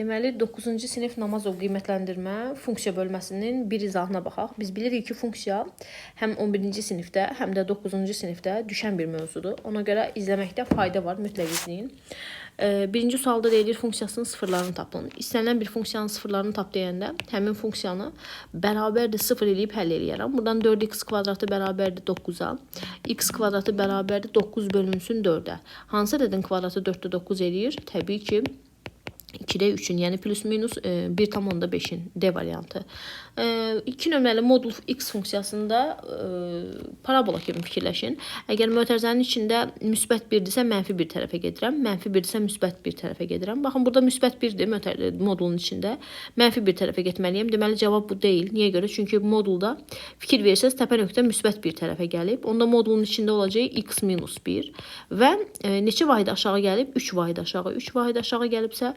Deməli 9-cu sinif Namazov qiymətləndirmə funksiya bölməsinin bir izahına baxaq. Biz bilirik ki, funksiya həm 11-ci sinifdə, həm də 9-cu sinifdə düşən bir mövzudur. Ona görə izləməkdə fayda var, mütləq izləyin. Ee, Birinci sualda deyilir funksiyasının sıfırlarını tapın. İstənilən bir funksiyanın sıfırlarını tap deyəndə həmin funksiyanı bərabərdir 0 eləyib həll eləyərəm. Buradan 4x kvadratı bərabərdir 9-a. x kvadratı bərabərdir 9 bölünsün 4-ə. Hansı ədədin kvadratı 4-də 9 eləyir? Təbii ki, 2'də 3'ün yəni plus minus e, 1,5'in D variantı. E, 2 nömrəli modul x funksiyasında e, parabola kimi fikirləşin. Əgər mötərizənin içində müsbət 1-dirsə mənfi bir tərəfə gedirəm, mənfi 1-dirsə müsbət bir tərəfə gedirəm. Baxın burada müsbət 1-dir mötər modulun içində. Mənfi bir tərəfə getməliyəm. Deməli cavab bu deyil. Niyə görə? Çünki modulda fikir versəz təpə nöqtə müsbət bir tərəfə gəlib. Onda modulun içində olacaq x minus 1 və e, neçə vahid aşağı gəlib? 3 vahid aşağı. 3 vahid aşağı gəlibsə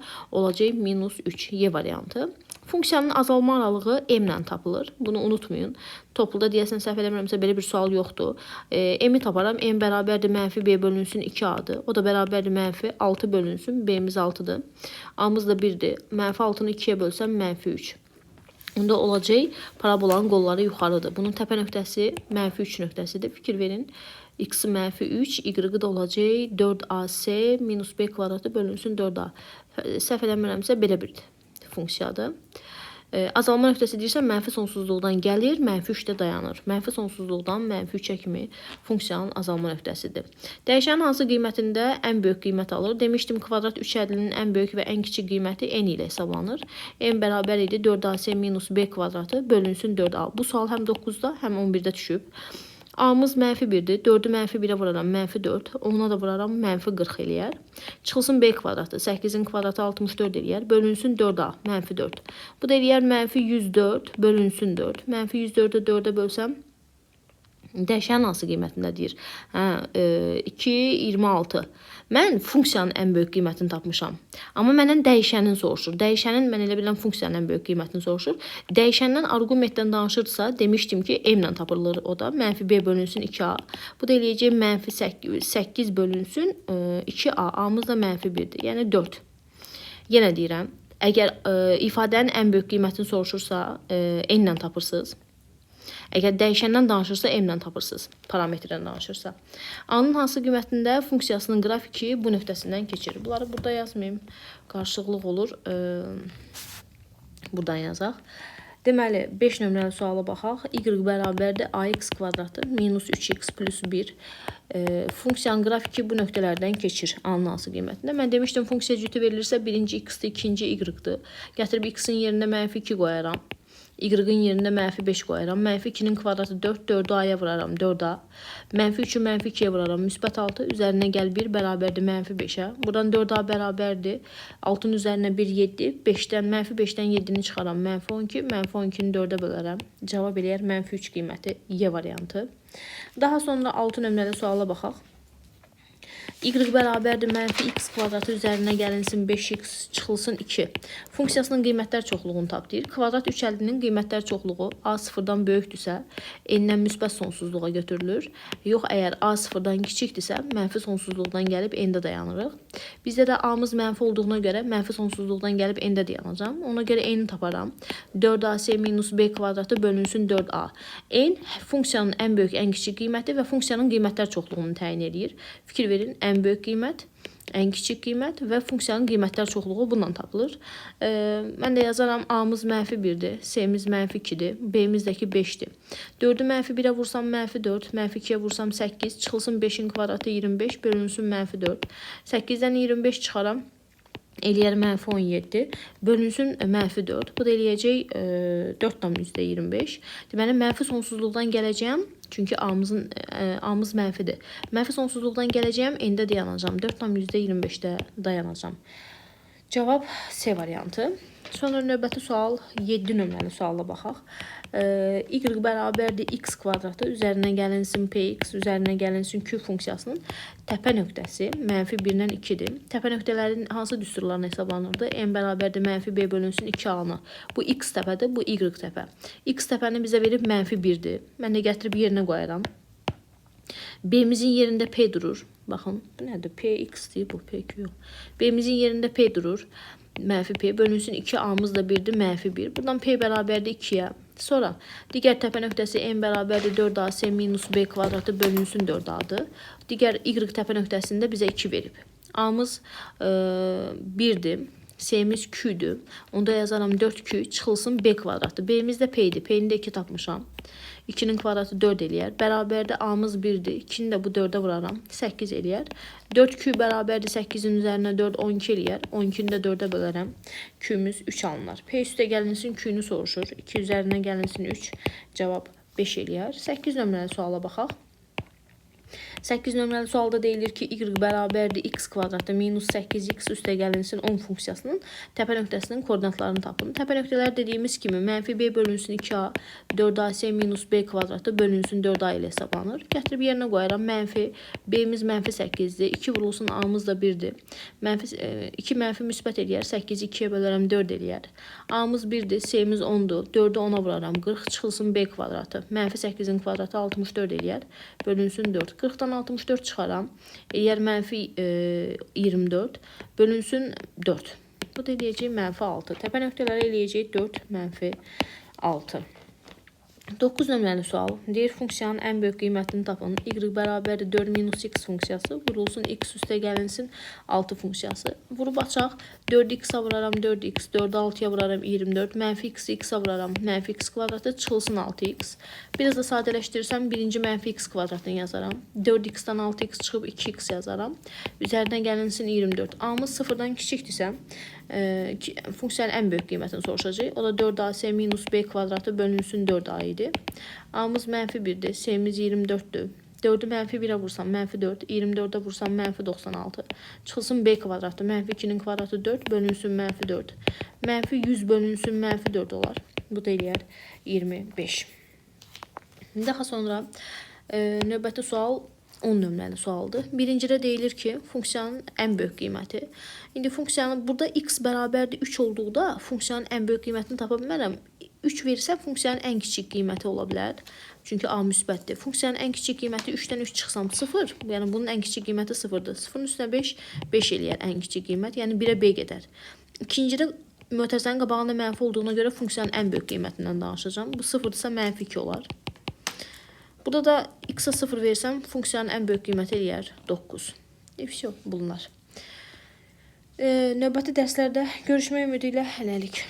minus 3 Y variantı. Funksiyanın azalma aralığı m ilə tapılır. Bunu unutmayın. Topluda deyəsən səhv eləmirəmsə belə bir sual yoxdur. E, m-i taparam. m bərabərdir mənfi b bölünsün 2a-dır. O da bərabərdir mənfi 6 bölünsün. b-miz 6-dır. a-mız da 1-dir. Mənfi 6-nı 2-yə bölsəm mənfi 3. Onda olacaq parabolanın qolları yuxarıdır. Bunun təpə nöqtəsi mənfi 3 nöqtəsidir. Fikir verin. x mənfi 3, y da olacaq 4ac minus b kvadratı bölünsün 4a. Səhv eləmirəmsə belə bir funksiyadır. E, azalma nöqtəsi deyirsən mənfi sonsuzluqdan gəlir, mənfi 3-də dayanır. Mənfi sonsuzluqdan mənfi 3-ə kimi funksiyanın azalma nöqtəsidir. Dəyişənin hansı qiymətində ən böyük qiymət alır? Demişdim kvadrat 3 ədlinin ən böyük və ən kiçik qiyməti n ilə hesablanır. n bərabər idi 4ac minus b kvadratı bölünsün 4a. Bu sual həm 9-da, həm 11-də düşüb. A-mız mənfi 1-dir. 4-ü mənfi 1-ə vuraram, mənfi 4. Ona da vuraram, mənfi 40 eləyər. Çıxılsın B kvadratı. 8-in kvadratı 64 eləyər. Bölünsün 4A, mənfi 4. Bu da eləyər mənfi 104, bölünsün 4. Mənfi 104-ü 4-ə bölsəm, Dəyişənin hansı qiymətindədir? Hə, e, 2, 26. Mən funksiyanın ən böyük qiymətini tapmışam. Amma məndən dəyişənin soruşur. Dəyişənin mən elə bilirəm funksiyanın ən böyük qiymətini soruşur. Dəyişəndən arqumentdən danışırsa, demişdim ki, m ilə tapılır o da. Mənfi b bölünsün 2a. Bu da eləyəcək mənfi 8, 8 bölünsün e, 2a. A-mız da mənfi 1-dir. Yəni 4. Yenə deyirəm, əgər e, ifadənin ən böyük qiymətini soruşursa, e, n ilə tapırsınız. Əgər dəyişəndən danışırsa m-lə tapırsınız. Parametrdən danışırsa. A-nın hansı qiymətində funksiyasının qrafiki bu nöqtəsindən keçir. Bunları burada yazmayım. Qarşılıqlıq olur. Buradan yazaq. Deməli 5 nömrəli suala baxaq. y bərabərdir ax kvadratı minus 3x plus 1. E, funksiyanın qrafiki bu nöqtələrdən keçir. A-nın hansı qiymətində? Mən demişdim funksiya cütü verilirsə birinci x-dir, ikinci y-dir. Gətirib x-in yerinə mənfi 2 qoyaram. Y-in yerində mənfi 5 qoyaram. Mənfi 2-nin kvadratı 4, 4-ü a-ya vuraram, 4-a. Mənfi 3-ü mənfi 2-yə vuraram, müsbət 6. Üzərinə gəl 1 bərabərdir mənfi 5-ə. Buradan 4a bərabərdir. 6-nın üzərinə 1, 7. 5-dən, mənfi 5-dən 7-ni çıxaram, mənfi 12. Mənfi 12-ni 4-ə bölərəm. Cavab eləyər mənfi 3 qiyməti Y variantı. Daha sonra 6 nömrəli suala baxaq. Y bərabərdir mənfi x kvadratı üzərinə gəlinsin 5x çıxılsın 2. Funksiyasının qiymətlər çoxluğunu tap deyir. Kvadrat 3 əlinin qiymətlər çoxluğu a sıfırdan böyükdürsə, n-dən müsbət sonsuzluğa götürülür. Yox, əgər a sıfırdan kiçikdirsə, mənfi sonsuzluqdan gəlib n-də dayanırıq. Bizdə də a-mız mənfi olduğuna görə mənfi sonsuzluqdan gəlib n-də dayanacam. Ona görə n-i taparam. 4ac minus b kvadratı bölünsün 4a. n funksiyanın ən böyük, ən kiçik qiyməti və funksiyanın qiymətlər çoxluğunu təyin edir. Fikir verin, ən böyük qiymət, ən kiçik qiymət və funksiyanın qiymətlər çoxluğu bundan tapılır. E, mən də yazaram A-mız mənfi 1-dir, C-miz mənfi 2-dir, B-mizdəki 5-dir. 4-ü mənfi 1-ə vursam mənfi 4, mənfi 2-yə vursam 8, çıxılsın 5-in kvadratı 25, bölünsün mənfi 4. 8-dən 25 çıxaram, eləyər mənfi 17, bölünsün mənfi 4. Bu da eləyəcək e, 4 tam üzdə 25. Deməli, mənfi sonsuzluqdan gələcəyəm. Çünki A-mızın e, A-mız mənfidir. Mənfi sonsuzluqdan gələcəyəm, n-də dayanacam. 4 tam üzdə 25-də dayanacam. Cavab C variantı. Sonra növbəti sual 7 nömrəli suala baxaq. Ee, y bərabərdir x kvadratı üzərinə gəlinsin px üzərinə gəlinsin q funksiyasının təpə nöqtəsi mənfi 1-dən 2-dir. Təpə nöqtələrin hansı düsturlarına hesablanırdı? n bərabərdir mənfi b bölünsün 2a-nı. Bu x təpədir, bu y təpə. x təpəni bizə verib mənfi 1-dir. Mən də gətirib yerinə qoyaram. B-mizin yerində P durur. Baxın, bu nədir? PX deyir bu, PQ yox. B-mizin yerində P durur. Mənfi p bölünsün 2 a'mız da 1'dir, mənfi 1. Buradan p bərabərdir 2-yə. Sonra digər təpə nöqtəsi n bərabərdir 4a s minus b kvadratı bölünsün 4a-dır. Digər y təpə nöqtəsində bizə 2 verib. A-mız e, 1-dir. S-miz Q-dür. Onda yazaram 4Q çıxılsın B kvadratı. B-miz də P-dir. P-ni də 2 tapmışam. 2-nin kvadratı 4 eləyər. Bərabərdə A-mız 1-dir. 2-ni də bu 4-ə vuraram. 8 eləyər. 4Q bərabərdir 8-in üzərinə 4 12 eləyər. 12-ni də 4-ə bölərəm. Q-müz 3 alınır. P üstə gəlinsin Q-nü soruşur. 2 üzərinə gəlinsin 3. Cavab 5 eləyər. 8 nömrəli suala baxaq. 8 nömrəli sualda deyilir ki, y bərabərdir x kvadratı minus 8x üstə gəlinsin 10 funksiyasının təpə nöqtəsinin koordinatlarını tapın. Təpə nöqtələr dediyimiz kimi mənfi b bölünsün 2a, 4ac minus b kvadratı bölünsün 4a ilə hesablanır. Gətirib yerinə qoyaram. Mənfi b-miz mənfi 8-dir. 2 vurulsun a-mız da 1-dir. Mənfi 2 mənfi müsbət eləyər. 8-i 2-yə bölərəm 4 eləyər. A-mız 1-dir, c-miz 10-dur. 4-ü 10-a vuraram. 40 çıxılsın b kvadratı. Mənfi 8-in kvadratı 64 eləyər. Bölünsün 4. 40-dan 64 çıxaram. Eləyər mənfi e, 24. Bölünsün 4. Bu da eləyəcək mənfi 6. Təpə nöqtələri eləyəcək 4 mənfi 6. 9 nömrəli sual. Deyir funksiyanın ən böyük qiymətini tapın. Y bərabərdir 4 minus x funksiyası. Vurulsun x üstə gəlinsin 6 funksiyası. Vurub açaq. 4x-a vuraram 4x. 4-ü 6-ya vuraram 24. Mənfi x-i x-a vuraram. Mənfi x kvadratı çıxılsın 6x. Biraz da sadələşdirsəm birinci mənfi x kvadratını yazaram. 4x-dan 6x çıxıb 2x yazaram. Üzərinə gəlinsin 24. A-mız 0-dan kiçikdirsə, e, funksiyanın ən böyük qiymətini soruşacaq. O da 4ac minus b kvadratı bölünsün 4a idi. A-mız mənfi 1-dir, c-miz 24-dür. 4-ü mənfi 1-ə vursam mənfi 4, 24-ə vursam mənfi 96. Çıxılsın b kvadratı, mənfi 2-nin kvadratı 4 bölünsün mənfi 4. Mənfi 100 bölünsün mənfi 4 olar. Bu da eləyər 25. Daha sonra e, növbəti sual 10 nömrəli sualdır. Birincidə deyilir ki, funksiyanın ən böyük qiyməti. İndi funksiyanın burada x bərabərdir 3 olduğunda funksiyanın ən böyük qiymətini tapa bilmərəm. 3 versəm funksiyanın ən kiçik qiyməti ola bilər. Çünki a müsbətdir. Funksiyanın ən kiçik qiyməti 3-dən 3 çıxsam 0. Yəni bunun ən kiçik qiyməti 0-dır. 0-ın üstünə 5 5 eləyər ən kiçik qiymət. Yəni 1-ə b gedər. İkincidə mötərizənin qabağında mənfi olduğuna görə funksiyanın ən böyük qiymətindən danışacağam. Bu 0-dırsa mənfi 2 olar. Burada da x-a 0 versəm funksiyanın ən böyük qiyməti eləyər 9. E, все, bunlar. E, növbəti dərslərdə görüşmək ümidi ilə hələlik.